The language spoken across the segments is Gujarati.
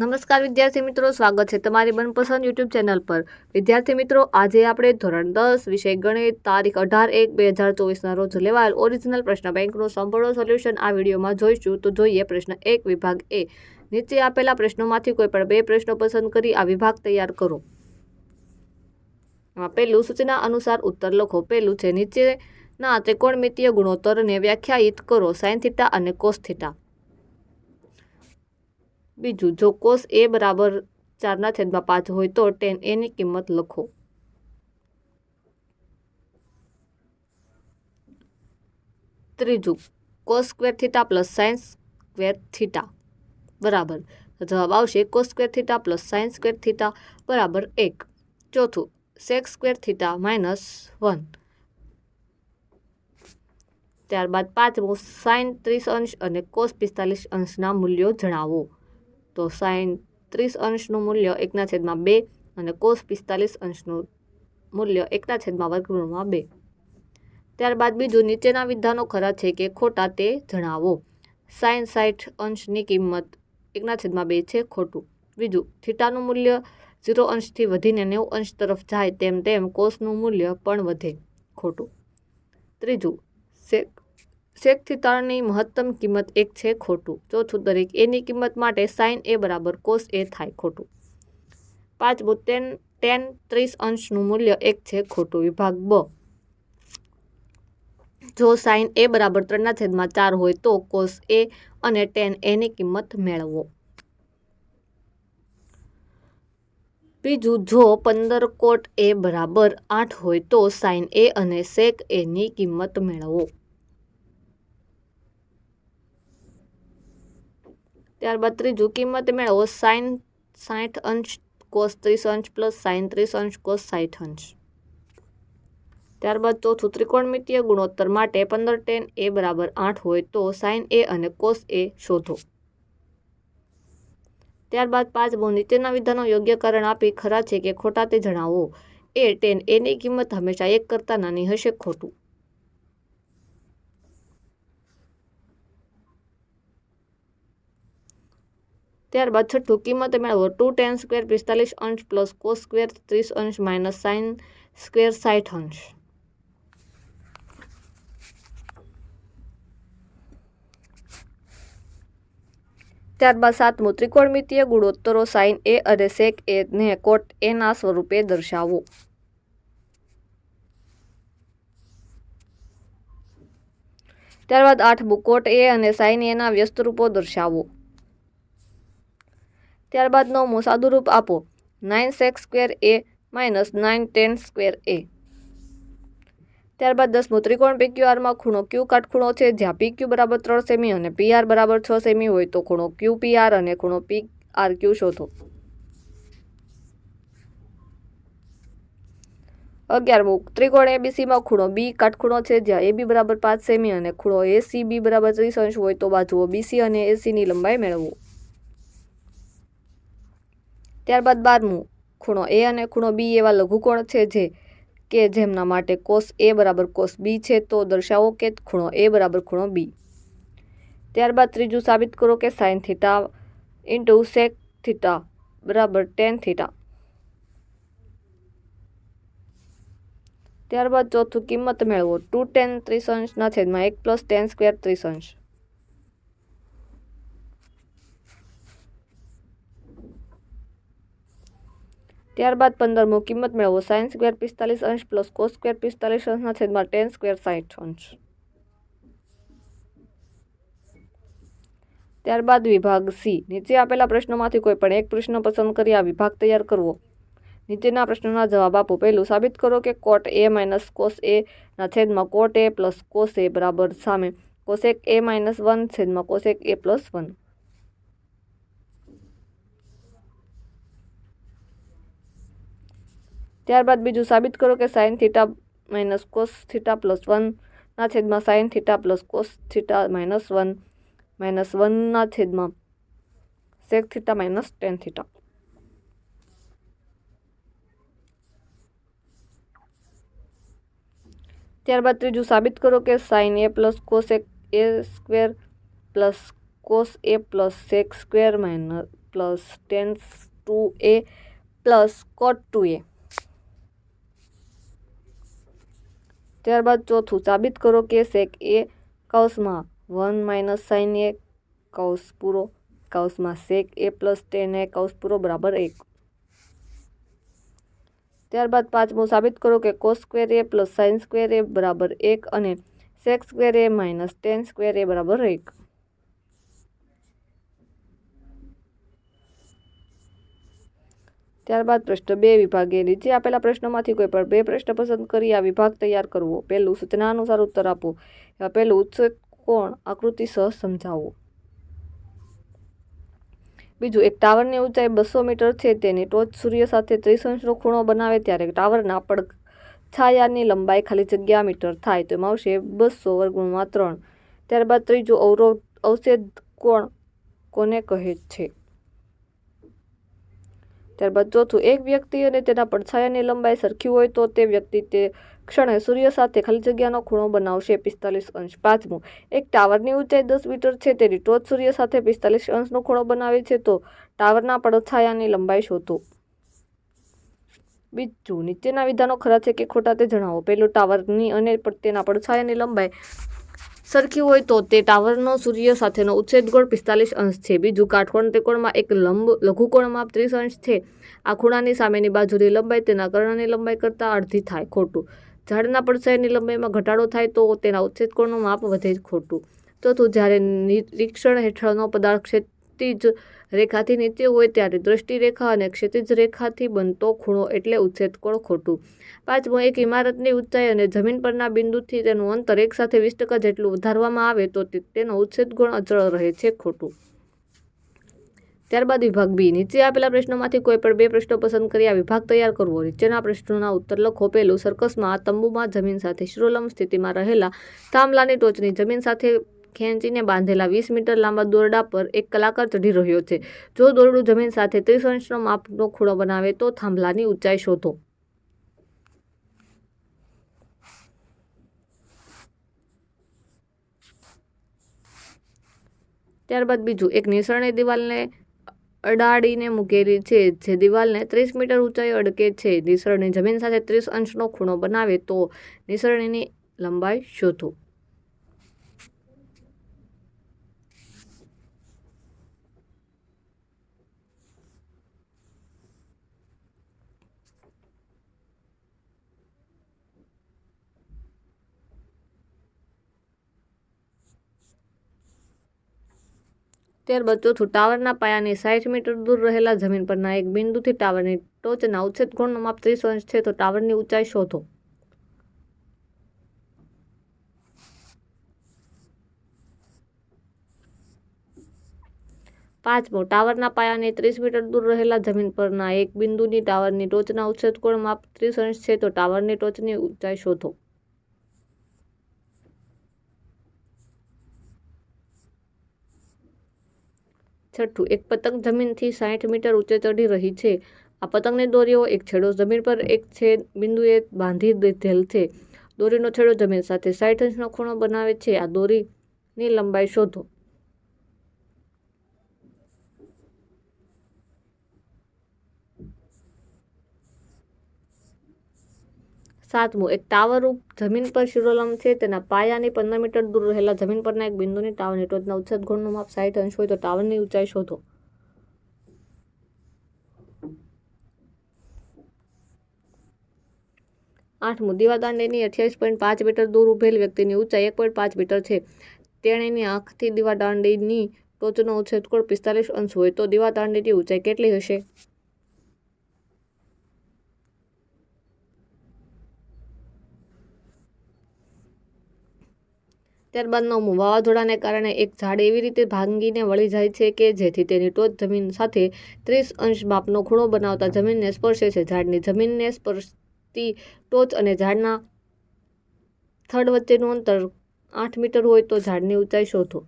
નમસ્કાર વિદ્યાર્થી મિત્રો, સ્વાગત છે તમારી મનપસંદ યુટ્યુબ ચેનલ પર. વિદ્યાર્થી મિત્રો, આજે આપણે ધોરણ દસ વિષય ગણિત, તારીખ અઢાર એક બે હજાર ચોવીસના રોજ લેવાયેલ ઓરિજિનલ પ્રશ્ન બેંકનું સંપૂર્ણ સોલ્યુશન આ વિડીયોમાં જોઈશું. તો જોઈએ પ્રશ્ન એક, વિભાગ એ. નીચે આપેલા પ્રશ્નોમાંથી કોઈ પણ બે પ્રશ્નો પસંદ કરી આ વિભાગ તૈયાર કરો. એમાં પહેલું સૂચના અનુસાર ઉત્તર લખો. પહેલું છે, નીચેના ત્રિકોણમિતીય ગુણોત્તરને વ્યાખ્યાયિત કરો. સાઇન અને કોસ થીટા. બીજું, જો કોસ એ બરાબર ચારના છેદમાં પાંચ હોય તો ટેન એની કિંમત લખો. ત્રીજું cos square theta plus sine square theta બરાબર. જવાબ આવશે cos square theta plus sine square theta બરાબર એક. ચોથું sec square theta minus one ત્યારબાદ પાંચમું સાઇન ત્રીસ અંશ અને કોસ પિસ્તાલીસ અંશના મૂલ્યો જણાવો. તો સાઇન ત્રીસ અંશનું મૂલ્ય એકના છેદમાં બે અને કોસ પિસ્તાલીસ અંશનું મૂલ્ય એકના છેદમાં વર્ગમૂળમાં બે. ત્યારબાદ બીજું નીચેના વિધાનો ખરા છે કે ખોટા તે જણાવો. સાઇન સાઠ અંશની કિંમત એકના છેદમાં બે છે ખોટું. બીજું, થીટાનું મૂલ્ય ઝીરો અંશથી વધીને નેવું અંશ તરફ જાય તેમ તેમ કોષનું મૂલ્ય પણ વધે ખોટું. ત્રીજું, સેક સેક થીટાની મહત્તમ કિંમત એક છે ખોટું. ચોથું, દરેક એની કિંમત માટે સાઇન એ બરાબર કોસ એ થાય ખોટું. પાંચમું ટેન ટેન ત્રીસ અંશનું મૂલ્ય એક છે ખોટું. વિભાગ બ. જો સાઇન એ બરાબર ત્રણના છેદમાં ચાર હોય તો કોસ એ અને ટેન એની કિંમત મેળવો. બીજું, જો પંદર કોટ એ બરાબર આઠ હોય તો સાઇન એ અને સેક એની કિંમત મેળવો. ત્યારબાદ ત્રીજું કિંમત મેળવો સાઇન સાઠ અંશ કોસ ત્રીસ અંશ પ્લસ સાઇન ત્રીસ અંશ કોસ સાઠ અંશ. ત્યારબાદ ચોથું ત્રિકોણમિતીય ગુણોત્તર માટે પંદર ટેન એ બરાબર આઠ હોય તો સાઇન એ અને કોસ એ શોધો. ત્યારબાદ પાંચમું નીચેના વિધાનો યોગ્ય કારણ આપી ખરા છે કે ખોટા તે જણાવો. એ ટેન એની કિંમત હંમેશા એક કરતાં નાની હશે ખોટું. ત્યારબાદ છઠ્ઠું, કિંમત મેળવો. ટુ ટેન સ્ક્વેર પિસ્તાલીસ અંશ પ્લસ કો સ્ક્વેર ત્રીસ અંશ માઇનસ સાઇન સ્ક્વેર સાઠ અંશ. ત્યારબાદ સાતમું, ત્રિકોણમિતીય ગુણોત્તરો સાઇન એ અને સેક એ ને કોટ એના સ્વરૂપે દર્શાવો. ત્યારબાદ આઠમું કોટ એ અને સાઇન એના વ્યસ્ત રૂપો દર્શાવો. ત્યારબાદ નવમું સાદુરૂપ આપો. Nine sec square A minus nine tan square A. ત્યારબાદ દસમું ત્રિકોણ પીક્યુઆરમાં ખૂણો ક્યુ કાટખૂણો છે. જ્યાં પી ક્યુ બરાબર ત્રણ સેમી અને પીઆર બરાબર છ સેમી હોય તો ખૂણો ક્યુ પીઆર અને ખૂણો પી આર ક્યુ શોધો. અગિયારમું ત્રિકોણ એબીસીમાં ખૂણો બી કાટખૂણો છે. જ્યાં એબી બરાબર પાંચ સેમી અને ખૂણો એસી બી બરાબર ત્રીસ અંશ હોય તો બાજુઓ બીસી અને એસીની લંબાઈ મેળવો. ત્યારબાદ બારમું ખૂણો એ અને ખૂણો બી એવા લઘુકોણ છે જે કે જેમના માટે કોસ એ બરાબર કોસ બી છે, તો દર્શાવો કે ખૂણો એ બરાબર ખૂણો બી. ત્યારબાદ ત્રીજું સાબિત કરો કે sine theta into sec theta બરાબર ટેન થીટા. ત્યારબાદ ચોથું કિંમત મેળવો, ટુ ટેન ત્રીસ અંશના છેદમાં એક પ્લસ ટેન સ્ક્વેર ત્રીસ અંશ. ત્યારબાદ પંદરમો કિંમત મેળવો. સાઇન સ્ક્વેર પિસ્તાલીસ અંશ પ્લસ કોસ સ્ક્વેર પિસ્તાલીસ અંશના છેદમાં ટેન સ્ક્વેર સાઠ અંશ. ત્યારબાદ વિભાગ સી નીચે આપેલા પ્રશ્નોમાંથી કોઈ પણ એક પ્રશ્ન પસંદ કરી આ વિભાગ તૈયાર કરવો. નીચેના પ્રશ્નોના જવાબ આપો. પહેલું, સાબિત કરો કે કોટ એ માઇનસ કોસ એ ના છેદમાં કોટ એ પ્લસ કોસ એ બરાબર સામે. કોસેક એ માઇનસ વન છેદમાં કોસેક એ પ્લસ વન ત્યારબાદ બીજું સાબિત કરો કે sine theta minus cos theta plus વનના છેદમાં sine theta plus cos theta minus one minus વનના છેદમાં sec theta minus tan theta. ત્યારબાદ ત્રીજું સાબિત કરો કે sine A plus cosec A square plus cos A plus sec square minus plus tan two A plus cot two A. ત્યારબાદ ચોથું, સાબિત કરો કે સેક એ કૌંસમાં વન માઇનસ સાઇન એ કૌંસ પૂરો, કૌંસમાં સેક એ પ્લસ ટેન એ કૌંસ પૂરો બરાબર એક. ત્યારબાદ પાંચમું, સાબિત કરો કે cos square A plus sine square A બરાબર એક અને sec square A minus tan square A બરાબર એક. ત્યારબાદ પ્રશ્ન બે વિભાગે નીચે આપેલા પ્રશ્નોમાંથી કોઈ પણ બે પ્રશ્ન પસંદ કરી આ વિભાગ તૈયાર કરવો. પહેલું સૂચના અનુસાર ઉત્તર આપો. પહેલું ઉચ્છેદ કોણ આકૃતિ સહ સમજાવો. બીજું, એક ટાવરની ઊંચાઈ બસો મીટર છે, તેની ટોચ સૂર્ય સાથે ત્રીસ અંશનો ખૂણો બનાવે ત્યારે ટાવરના પડ છાયાની લંબાઈ ખાલી જગ્યા મીટર થાય તો એમાં આવશે બસો વર્ગુણમાં ત્રણ. ત્યારબાદ ત્રીજું, અવરોધ અવશેદ કોણ કોને કહે છે? ત્યારબાદ ચોથું, એક વ્યક્તિ અને તેના પડછાયાની લંબાઈ સરખી હોય તો તે વ્યક્તિ તે ક્ષણે સૂર્ય સાથે ખાલી જગ્યાનો ખૂણો બનાવશે, પિસ્તાલીસ અંશ. પાંચમું, એક ટાવરની ઊંચાઈ દસ મીટર છે, તેની ટોચ સૂર્ય સાથે પિસ્તાલીસ અંશનો ખૂણો બનાવે છે તો ટાવરના પડછાયાની લંબાઈ શોધો. બીજું, નીચેના વિધાનો ખરા છે કે ખોટા તે જણાવો. પહેલું ટાવરની અને તેના પડછાયાની લંબાઈ સરખી હોય તો તે ટાવરનો સૂર્ય સાથેનો ઉચ્છેદ ગોળ પિસ્તાલીસ અંશ છે. બીજું કાટકોણ ત્રિકોણમાં એક લંબ લઘુકોણ માપ ત્રીસ અંશ છે. આ ખૂણાની સામેની બાજુની લંબાઈ તેના કર્ણની લંબાઈ કરતાં અડધી થાય ખોટું. ઝાડના પડછાયાની લંબાઈમાં ઘટાડો થાય તો તેના ઉચ્છેદ કોણનું માપ વધે ખોટું. ચોથું, જ્યારે નિરીક્ષણ હેઠળનો પદાર્થ ક્ષિતિજ રેખાથી નીચે હોય ત્યારે દ્રષ્ટિરેખા અને ક્ષિતિજ રેખાથી બનતો ખૂણો એટલે ઉચ્છેદ કોણ ખોટું. પાંચમું, એક ઇમારતની ઊંચાઈ અને જમીન પરના બિંદુથી તેનું અંતર એક સાથે વીસ ટકા જેટલું વધારવામાં આવે તો તેનો ઉચ્છેદ ગુણ અચળ રહે છે ખોટું. ત્યારબાદ વિભાગ બી. નીચે આપેલા પ્રશ્નોમાંથી કોઈ પણ બે પ્રશ્નો પસંદ કરી આ વિભાગ તૈયાર કરવો. નીચેના પ્રશ્નોના ઉત્તર લખો. પહેલું, સર્કસમાં તંબુમાં જમીન સાથે શિરોલંબ સ્થિતિમાં રહેલા થાંભલાની ટોચની જમીન સાથે ખેંચીને બાંધેલા વીસ મીટર લાંબા દોરડા પર એક કલાકાર ચઢી રહ્યો છે. જો દોરડું જમીન સાથે ત્રીસ અંશનો માપનો ખૂણો બનાવે તો થાંભલાની ઊંચાઈ શોધો. ત્યારબાદ બીજું, એક નિસરણી દિવાલને અડાડીને મૂકેલી છે, જે દિવાલને ત્રીસ મીટર ઊંચાઈ અડકે છે. નિસરણી જમીન સાથે ત્રીસ અંશનો ખૂણો બનાવે તો નિસરણીની લંબાઈ શોધો. ત્યારબાદ ચોથું ટાવરના પાયાની સાઠ મીટર દૂર રહેલા જમીન પરના એક બિંદુથી ટાવરની ટોચના ઉચ્છેદ કોણનો માપ ત્રીસ અંશ છે, તો ટાવરની ઊંચાઈ શોધો. પાંચમો, ટાવરના પાયાની ત્રીસ મીટર દૂર રહેલા જમીન પરના એક બિંદુની ટાવરની ટોચના ઉચ્છેદ કોણ માપ ત્રીસ અંશ છે, તો ટાવરની ટોચની ઊંચાઈ શોધો. છઠ્ઠું, એક પતંગ જમીનથી સાઠ મીટર ઊંચે ચડી રહી છે. આ પતંગની દોરીઓ, એક છેડો જમીન પર, એક છેદ બિંદુએ બાંધી દીધેલ છે. દોરીનો છેડો જમીન સાથે સાઠ અંશનો ખૂણો બનાવે છે. આ દોરીની લંબાઈ શોધો. સાતમું, એક ટાવર જમીન પર શિરોલંબ છે, તેના પાયાની પંદર મીટર દૂર રહેલા જમીન પરના એક બિંદુની ટાવરની ટોચના ઉચ્છેદ ગુણનું માપ સાઠ અંશ હોય તો ટાવરની ઊંચાઈ શોધો. આઠમું, દીવાદાંડીની અઠ્યાવીસ પોઈન્ટ પાંચ મીટર દૂર ઉભેલ વ્યક્તિની ઊંચાઈ એક પોઈન્ટ પાંચ મીટર છે. તેણીની આંખથી દીવાદાંડીની ટોચનો ઉચ્છેદ કોણ પિસ્તાલીસ અંશ હોય તો દીવાદાંડીની ઊંચાઈ કેટલી હશે? ત્યારબાદ નવમું વાવાઝોડાને કારણે એક ઝાડ એવી રીતે ભાંગીને વળી જાય છે કે જેથી તેની ટોચ જમીન સાથે ત્રીસ અંશ માપનો ખૂણો બનાવતા જમીનને સ્પર્શે છે. ઝાડની જમીનને સ્પર્શતી ટોચ અને ઝાડના થડ વચ્ચેનું અંતર આઠ મીટર હોય તો ઝાડની ઊંચાઈ શોધો.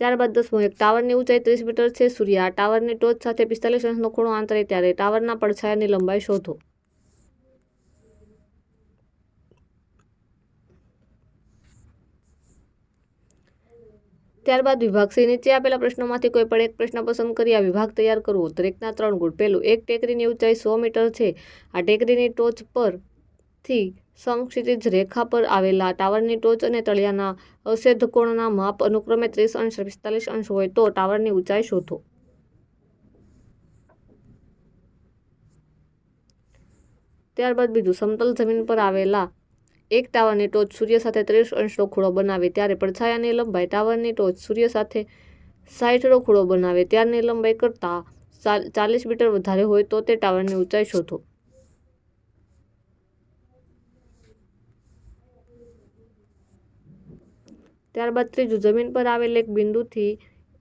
ત્યારબાદ દસમું, એક ટાવરની ઊંચાઈ ત્રીસ મીટર છે. સૂર્ય આ ટાવરની ટોચ સાથે પિસ્તાલીસ અંશનો ખૂણો આંતરે, ત્યારે ટાવરના પડછાયાની લંબાઈ શોધો. ત્યારબાદ વિભાગ સી નીચે આપેલા પ્રશ્નોમાંથી કોઈ પણ એક પ્રશ્ન પસંદ કરી આ વિભાગ તૈયાર કરવો. દરેકના ત્રણ ગુણ. પહેલું, એક ટેકરીની ઊંચાઈ સો મીટર છે. આ ટેકરીની ટોચ પરથી સંક્ષિતિજ રેખા પર આવેલા ટાવરની ટોચ અને તળિયાના અવશેષ કોણના માપ અનુક્રમે ત્રીસ અંશ, પિસ્તાલીસ અંશ હોય તો ટાવરની ઊંચાઈ શોધો. ત્યારબાદ બીજું, સમતલ જમીન પર આવેલા એક ટાવરની ટોચ સૂર્ય સાથે ત્રીસ અંશનો ખૂણો બનાવે ત્યારે પડછાયાની લંબાઈ ટાવરની ટોચ સૂર્ય સાથે સાઠનો ખૂણો બનાવે ત્યારની લંબાઈ કરતાં ચાલીસ મીટર વધારે હોય તો તે ટાવરની ઊંચાઈ શોધો. ત્યારબાદ ત્રીજું, જમીન પર આવેલ એક બિંદુથી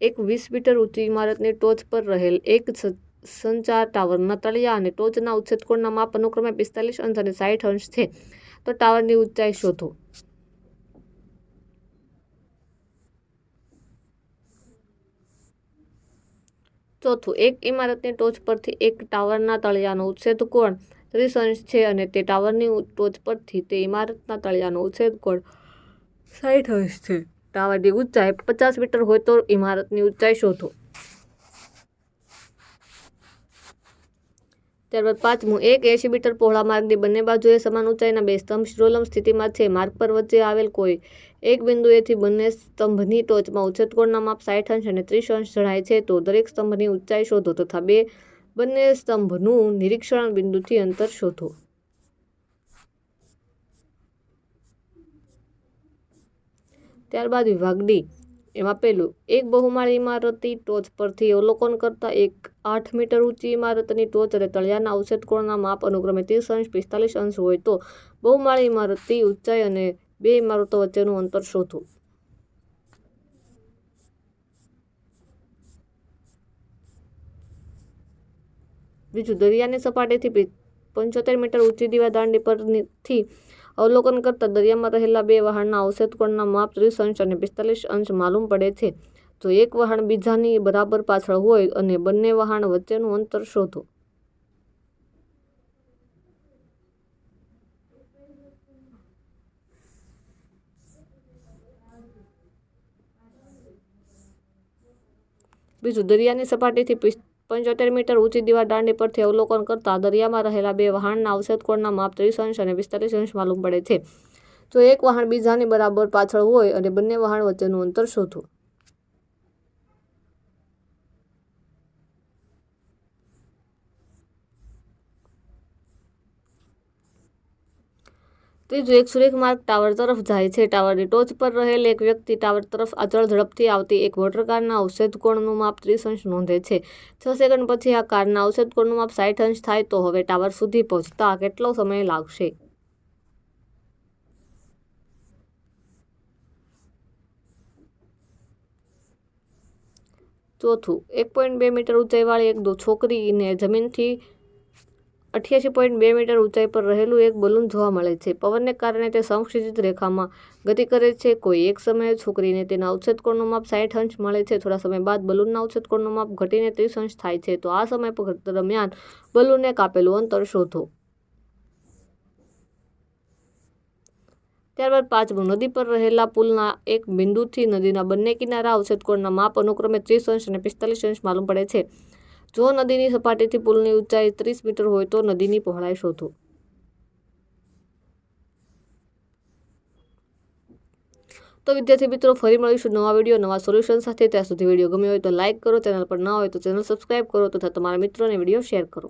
એક વીસ મીટર ઊંચી ઇમારતની ટોચ પર રહેલ એક સંચાર ટાવરના તળિયા અને ટોચના ઉચ્છેદકોણના માપ અનુક્રમે પિસ્તાલીસ અંશ અને સાઠ અંશ છે. તો ટાવરની ઊંચાઈ શોધો. ચોથું, એક ઇમારતની ટોચ પરથી એક ટાવરના તળિયાનો ઉચ્છેદ કોણ? ત્રીસ અંશ છે અને તે ટાવરની ટોચ પરથી તે ઇમારતના તળિયાનો ઉચ્છેદ કોણ? સાઠ અંશ છે. ટાવરની ઊંચાઈ પચાસ મીટર હોય તો ઇમારતની ઊંચાઈ શોધો. ત્યારબાદ પાંચમું, એક એંશી મીટર પહોળા માર્ગની બંને બાજુએ સમાન ઊંચાઈના બે સ્તંભ શિરોલંબ સ્થિતિમાં છે. માર્ગ પર વચ્ચે આવેલ કોઈ એક બિંદુએથી બંને સ્તંભની ટોચમાં ઉચ્છેદકોણના માપ સાઠ અંશ અને ત્રીસ અંશ જણાય છે. તો દરેક સ્તંભની ઊંચાઈ શોધો તથા બે બંને સ્તંભનું નિરીક્ષણ બિંદુથી અંતર શોધો. ત્યારબાદ વિભાગ ડી. એમાં પહેલું, એક બહુમાળી ઇમારતી ટોચ પરથી અવલોકન કરતા એક આઠ મીટર ઊંચી ઇમારતની ટોચ અને તળિયાના અવશેષ કોણના માપ અનુક્રમે ત્રીસ અંશ, પિસ્તાલીસ અંશ હોય તો બહુમાળી ઇમારતની ઊંચાઈ અને બે ઇમારતો વચ્ચેનું અંતર શોધો. બીજું, દરિયાની સપાટીથી પંચોતેર મીટર ઊંચી દીવા દાંડી પરથી અવલોકન કરતાં દરિયામાં રહેલા બે વહાણના અવશેષકોણના માપ ત્રીસ અંશ અને પિસ્તાલીસ અંશ માલુમ પડે છે. જો એક વહાણ બીજાની બરાબર પાછળ હોય અને બંને વહાણ વચ્ચેનું અંતર શોધો. બીજું, દરિયાની સપાટીથી પંચોતેર મીટર ઊંચી દીવાલ દાંડી પરથી અવલોકન કરતાં દરિયામાં રહેલા બે વહાણના અવશેષ માપ ત્રીસ અંશ અને પિસ્તાલીસ અંશ માલુમ પડે છે. જો એક વહાણ બીજાની બરાબર પાછળ હોય અને બંને વહાણ વચ્ચેનું અંતર શોધો. ત્રીજું એક સુરેખમાર્ગ ટાવર તરફ જાય છે. ટાવરની ટોચ પર રહેલ એક વ્યક્તિ ટાવર તરફ અચળ ઝડપથી આવતી એક મોટરકારના ઔષધ કોણનું માપ ત્રીસ અંશ નોંધે છે. છ સેકન્ડ પછી આ કારના ઔષધ કોણનું માપ સાઠ અંશ થાય તો હવે ટાવર સુધી પહોંચતા કેટલો સમય લાગશે? ચોથું, એક પોઈન્ટ બે મીટર ઊંચાઈવાળી એક છોકરીને જમીનથી અઠ્યાસી પોઈન્ટ બે મીટર ઊંચાઈ પર રહેલું એક બલૂન જોવા મળે છે. પવનને કારણે તે સમક્ષિતિજ રેખામાં ગતિ કરે છે. કોઈ એક સમયે છોકરીને તેના અવચ્છેદ કોણનું માપ સાઠ અંશ મળે છે. થોડા સમય બાદ બલૂનના અવચ્છેદ કોણનું માપ ઘટીને ત્રીસ અંશ થાય છે. તો આ સમય દરમિયાન બલૂનને કાપેલું અંતર શોધો. ત્યારબાદ પાંચમું, નદી પર રહેલા પુલના એક બિંદુથી નદીના બંને કિનારા ઉછેદકોણના કોણના માપ અનુક્રમે ત્રીસ અંશ અને પિસ્તાલીસ અંશ માલુમ પડે છે. જો નદીની સપાટીથી પુલની ઊંચાઈ ત્રીસ મીટર હોય તો નદીની પહોળાઈ શોધો. તો વિદ્યાર્થી મિત્રો, ફરી મળીશું નવા વીડિયો, નવા સોલ્યુશન સાથે. ત્યાં સુધી વીડિયો ગમ્યો હોય તો લાઇક કરો, ચેનલ પર ના હોય તો ચેનલ સબસ્ક્રાઈબ કરો તથા તમારા મિત્રોને વીડિયો શેર કરો.